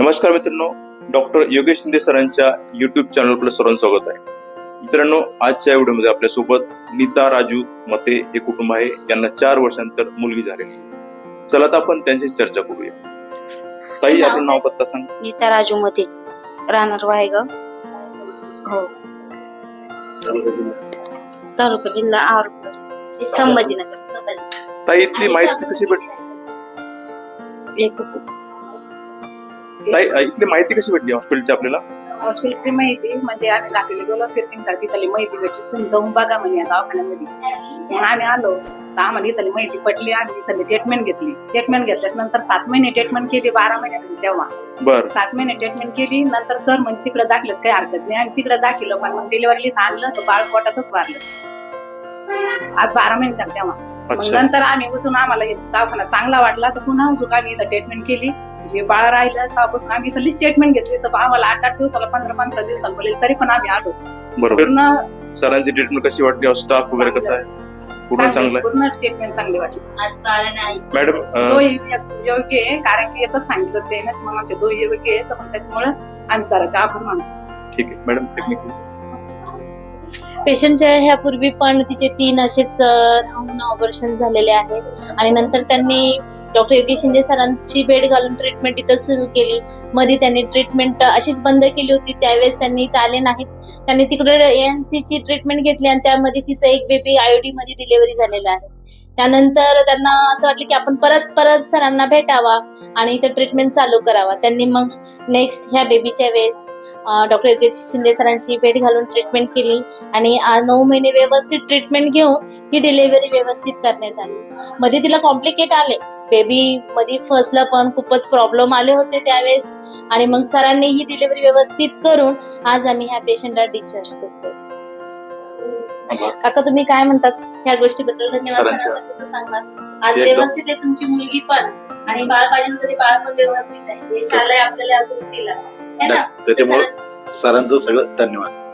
नमस्कार मित्रांनो डॉक्टर योगेश शिंदे सरांच्या युट्यूब चॅनल आपलं सर्वांचं स्वागत आहे. मित्रांनो आजच्या व्हिडिओमध्ये आपल्यासोबत नीता राजू मते हे कुटुंब आहे. यांना चार वर्षांतर मुलगी झालेली आहे. चला तर आपण त्यांची चर्चा करूया. ताई आपलं नाव पत्ता सांग. नीता राजू मध्ये राहणार वाहेगाव हो. तालुका जिल्हा संभाजीनगर. ताई इथली माहिती कशी भेटली? एकच ताई इथली माहिती कशी भेटली हॉस्पिटलची आपल्याला? हॉस्पिटलची माहिती म्हणजे आम्ही दाखवले गेलो फिरतीन का तिथली माहिती भेटली. तुम्ही जाऊन बघा म्हणे दवाखान्यामध्ये. म्हणून आम्ही आलो. तर आम्हाला इथली माहिती पटली आम्ही इथली ट्रीटमेंट घेतली. ट्रीटमेंट घेतल्यानंतर सात महिने ट्रीटमेंट केली बारा महिने झाली तेव्हा. बर. सात महिने ट्रीटमेंट केली नंतर सर म्हणजे तिकडे दाखलत काही हरकत नाही. आम्ही तिकडे दाखिलं पण मग डिलिव्हरीला आणलं तर बाळ पोटातच वारलं. आज बारा महिने झाले तेव्हा. मग नंतर आम्ही उचून आम्हाला दवाखाना चांगला वाटला तर पुन्हा उचून आम्ही इथं ट्रीटमेंट केली. जे बाळ राहिलं तेव्हापासून आम्ही इथली ट्रीटमेंट घेतली तर आम्हाला आठ आठ दिवसाला पंधरा पंधरा दिवसाला बोलेल तरी पण आम्ही आलो. बरोबर. पूर्ण सरांची ट्रीटमेंट कशी वाटली? स्टाफ वगैरे कसा आहे? पूर्ण चांगलं आहे? पूर्ण ट्रीटमेंट चांगली वाटली. आज बाळा नाही. मॅडम योग्य आहे कारण की एकच सांगितलं ते मग आमचे दो योग्य आहे तर मग त्याच्यामुळे आम्ही सराचे आभार मानतो. ठीक आहे. मॅडम टेक्निकल पेशंटच्या ह्यापूर्वी पण तिचे तीन असेच राहून ऑपरेशन झालेले आहेत. आणि नंतर त्यांनी डॉक्टर योगेश शिंदे सरांची बेड घालून ट्रीटमेंट इथं सुरू केली. मध्ये त्यांनी ट्रीटमेंट अशीच बंद केली होती. त्यावेळेस त्यांनी इथं आले नाहीत. त्यांनी तिकडे एएनसी ची ट्रीटमेंट घेतली आणि त्यामध्ये तिचं एक बेबी आयओडी मध्ये डिलिव्हरी झालेला आहे. त्यानंतर त्यांना असं वाटलं की आपण परत परत सरांना भेटावा आणि इथं ट्रीटमेंट चालू करावा. त्यांनी मग नेक्स्ट ह्या बेबीच्या वेळेस डॉक्टर योगेश शिंदे सरांची भेट घालून ट्रीटमेंट केली आणि नऊ महिने व्यवस्थित ट्रीटमेंट घेऊन ही डिलिव्हरी व्यवस्थित करण्यात आली. मध्ये तिला कॉम्प्लिकेट आले. बेबी मध्ये फर्स्टला पण खूपच प्रॉब्लेम आले होते त्यावेळेस. आणि मग सरांनी ही डिलिव्हरी व्यवस्थित करून आज आम्ही ह्या पेशंटला डिस्चार्ज करतो काका तुम्ही काय म्हणतात? ह्या गोष्टीबद्दल धन्यवाद सरांच्या- सरांना कसं सांगणार? आज व्यवस्थित आहे तुमची मुलगी पण. आणि बाळ पाहिजे तरी बाळ पण व्यवस्थित आहे. यश आलंय आपल्याला गोष्टीला है ना? त्याच्यामुळे सरांचं सगळं धन्यवाद.